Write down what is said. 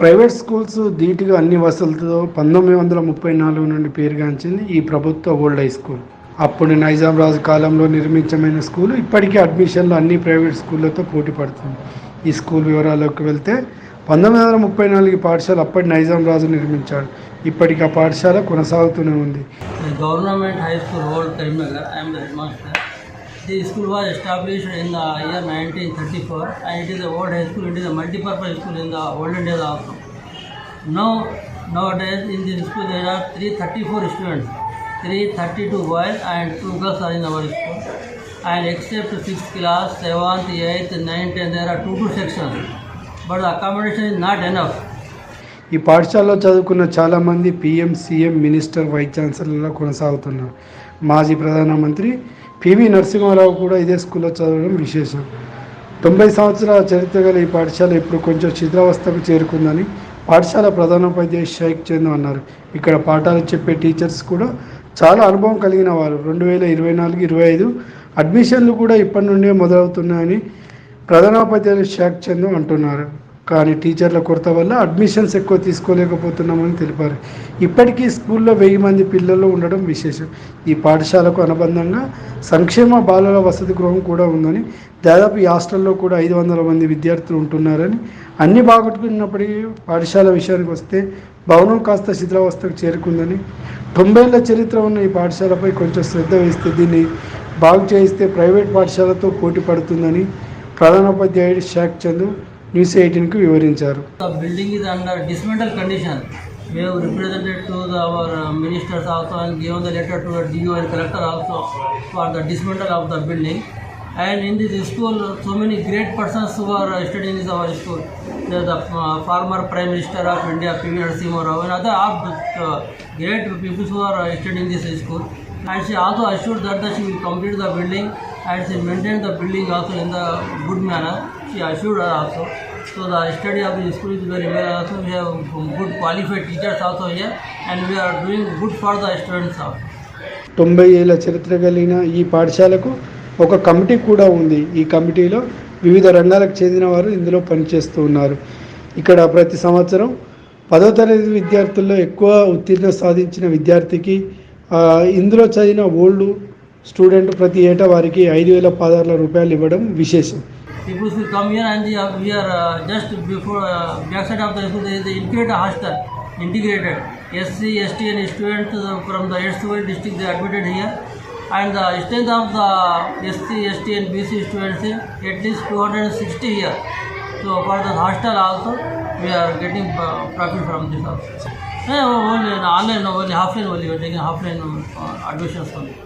Private schools ధీటుగా అన్ని వసతులతో పంతొమ్మిది వందల ముప్పై నాలుగు నుండి పేరుగాంచింది ఈ ప్రభుత్వ ఓల్డ్ హై స్కూల్. అప్పుడు నైజాం రాజు కాలంలో నిర్మించమైన స్కూల్ ఇప్పటికీ అడ్మిషన్లు అన్ని ప్రైవేట్ స్కూళ్ళతో పోటీ పడుతుంది. ఈ స్కూల్ వివరాల్లోకి వెళ్తే పంతొమ్మిది వందల ముప్పై నాలుగు పాఠశాల అప్పటి నైజాం రాజు నిర్మించాడు. ఇప్పటికి ఆ పాఠశాల కొనసాగుతూనే ఉంది. Government high school hold Old I am head master the school was established in the year 1934 and it is a old high school. It is a multi-purpose school in the olden days also. Now, nowadays in this school there are 334 students. 332 boys and 2 girls are in our school. And except 6th class, 7th, 8th, 9th, and there are 2 2 sections. But the accommodation is not enough. ఈ పాఠశాలలో చదువుకున్న చాలామంది PM CM minister vice ఛాన్సలర్లా కొనసాగుతున్నారు. మాజీ ప్రధానమంత్రి PV Narasimha Rao కూడా ఇదే స్కూల్లో చదవడం విశేషం. తొంభై సంవత్సరాల చరిత్ర గల ఈ పాఠశాల ఇప్పుడు కొంచెం శిథిలావస్థకు చేరుకుందని పాఠశాల ప్రధానోపాధ్యాయులు షేక్ చంద్ అన్నారు. ఇక్కడ పాఠాలు చెప్పే టీచర్స్ కూడా చాలా అనుభవం కలిగిన వారు. రెండు వేల ఇరవై నాలుగు ఇరవై ఐదు అడ్మిషన్లు కూడా ఇప్పటి నుండే మొదలవుతున్నాయని ప్రధానోపాధ్యాయులు షేక్ చందు అంటున్నారు. కానీ టీచర్ల కొరత వల్ల అడ్మిషన్స్ ఎక్కువ తీసుకోలేకపోతున్నామని తెలిపారు. ఇప్పటికీ స్కూల్లో వెయ్యి మంది పిల్లలు ఉండడం విశేషం. ఈ పాఠశాలకు అనుబంధంగా సంక్షేమ బాలల వసతి గృహం కూడా ఉందని దాదాపు ఈ హాస్టల్లో కూడా ఐదు వందల మంది విద్యార్థులు ఉంటున్నారని అన్ని బాగొట్టుకున్నప్పటికీ పాఠశాల విషయానికి వస్తే భవనం కాస్త శిథిలావస్థకు చేరుకుందని తొంభైళ్ళ చరిత్ర ఉన్న ఈ పాఠశాలపై కొంచెం శ్రద్ధ వేస్తే దీన్ని బాగు చేయిస్తే ప్రైవేట్ పాఠశాలతో పోటీ పడుతుందని ప్రధానోపాధ్యాయుడు షాక్ చంద్ న్యూస్ ఎయిటీన్కి వివరించారు The building is under dismantle condition. We have represented to the, our uh, ministers also and given the letter to the DO and collector also for the dismantle of the building. And in this school, so many great persons who are uh, studying in our school. There the uh, former Prime Minister of India, P.V. Narasimha Rao, and other are uh, great people who are uh, studying this school. And she also assured that, that she will complete the building and she maintain the building also in the good manner. She assured us also. So the study of the school is very well also. We have good qualified teachers also here and we are doing good for the students also. తొంభై ఏళ్ళ చరిత్ర కలిగిన ఈ పాఠశాలకు ఒక committee కూడా ఉంది ఈ కమిటీలో వివిధ రంగాలకు చెందిన వారు ఇందులో పనిచేస్తూ ఉన్నారు ఇక్కడ ప్రతి సంవత్సరం పదో తరగతి విద్యార్థుల్లో ఎక్కువ ఉత్తీర్ణ సాధించిన విద్యార్థికి ఇందులో చదివిన ఓల్డ్ స్టూడెంట్ ప్రతి ఏటా వారికి ఐదు వేల పదహారు రూపాయలు ఇవ్వడం విశేషం People will come here and they we are uh, just before uh, backside of the school there is the integrated hostel, integrated. SC, ST and students uh, from the Eastwood district they admitted here. And the strength of the SC, ST and BC students is at least 260 here. So for the hostel also we are getting uh, profit from this also. Yeah, only online, only half line only, we are taking half line uh, admissions only.